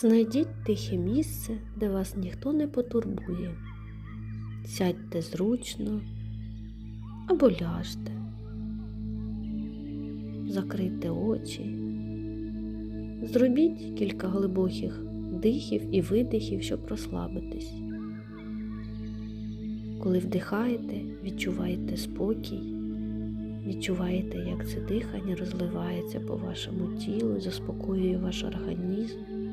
Знайдіть тихе місце, де вас ніхто не потурбує. Сядьте зручно або ляжте. Закрийте очі. Зробіть кілька глибоких дихів і видихів, щоб розслабитись. Коли вдихаєте, відчуваєте спокій, відчуваєте, як це дихання розливається по вашому тілу, заспокоює ваш організм.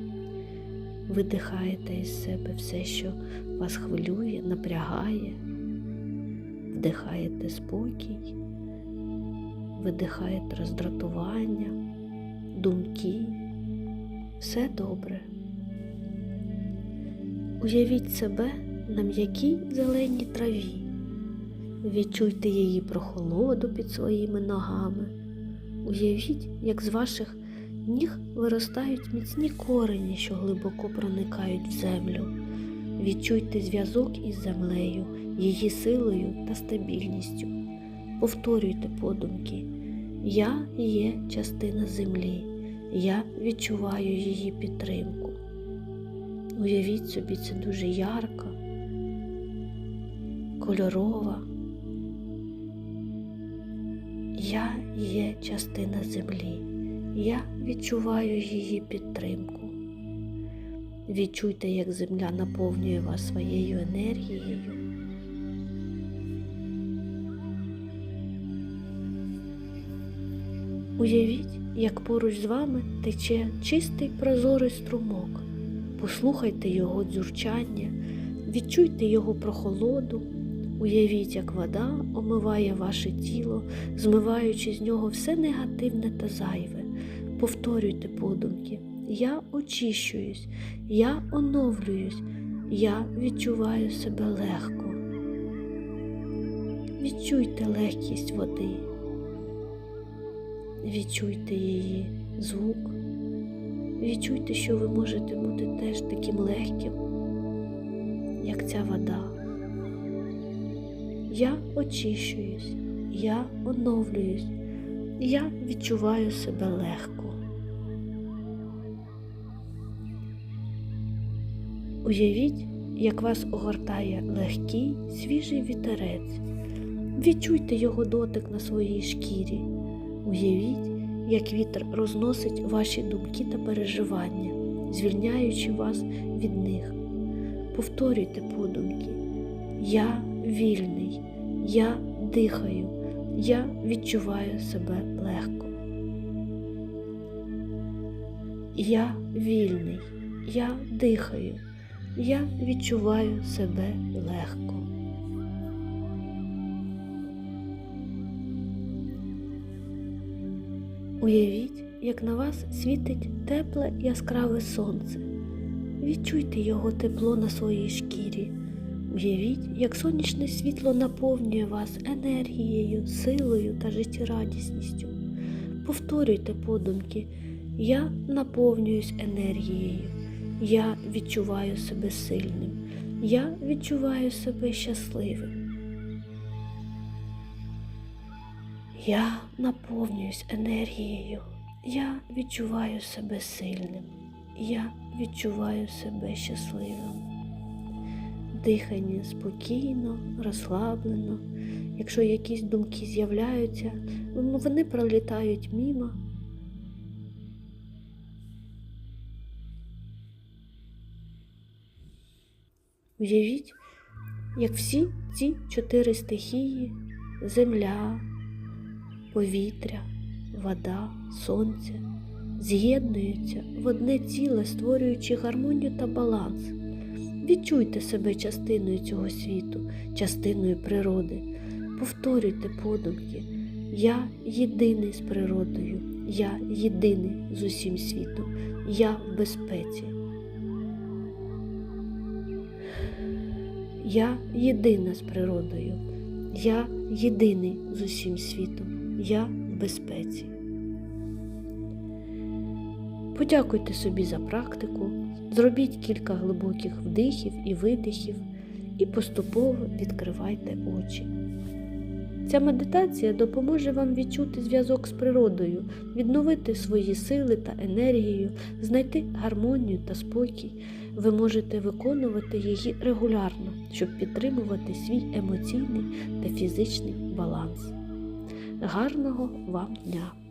Видихаєте із себе все, що вас хвилює, напрягає, вдихаєте спокій, видихаєте роздратування, думки. Все добре. Уявіть себе на м'якій зеленій траві. Відчуйте її прохолоду під своїми ногами. Уявіть, як з ваших ніг виростають міцні корені, що глибоко проникають в землю. Відчуйте зв'язок із землею, її силою та стабільністю. Повторюйте подумки. Я є частина землі, я відчуваю її підтримку. Уявіть собі, це дуже ярка, кольорова. Я є частина землі. Я відчуваю її підтримку. Відчуйте, як земля наповнює вас своєю енергією. Уявіть, як поруч з вами тече чистий прозорий струмок. Послухайте його дзюрчання, відчуйте його прохолоду. Уявіть, як вода омиває ваше тіло, змиваючи з нього все негативне та зайве. Повторюйте подумки. Я очищуюсь, я оновлююсь, я відчуваю себе легко. Відчуйте легкість води. Відчуйте її звук. Відчуйте, що ви можете бути теж таким легким, як ця вода. Я очищуюсь, я оновлююсь, я відчуваю себе легко. Уявіть, як вас огортає легкий, свіжий вітерець. Відчуйте його дотик на своїй шкірі. Уявіть, як вітер розносить ваші думки та переживання, звільняючи вас від них. Повторюйте подумки. Я вільний, я дихаю, я відчуваю себе легко. Я вільний, я дихаю, я відчуваю себе легко. Уявіть, як на вас світить тепле яскраве сонце. Відчуйте його тепло на своїй шкірі. Уявіть, як сонячне світло наповнює вас енергією, силою та життєрадісністю. Повторюйте подумки. Я наповнююсь енергією. Я відчуваю себе сильним. Я відчуваю себе щасливим. Я наповнююсь енергією. Я відчуваю себе сильним. Я відчуваю себе щасливим. Дихання спокійно, розслаблено. Якщо якісь думки з'являються, ну, вони пролітають мімо. Уявіть, як всі ці чотири стихії земля, повітря, вода, сонце з'єднуються в одне ціле, створюючи гармонію та баланс. Відчуйте себе частиною цього світу, частиною природи. Повторюйте подумки. Я єдиний з природою, я єдиний з усім світом, я в безпеці. Я єдина з природою, я єдиний з усім світом, я в безпеці. Подякуйте собі за практику, зробіть кілька глибоких вдихів і видихів і поступово відкривайте очі. Ця медитація допоможе вам відчути зв'язок з природою, відновити свої сили та енергію, знайти гармонію та спокій. Ви можете виконувати її регулярно, щоб підтримувати свій емоційний та фізичний баланс. Гарного вам дня!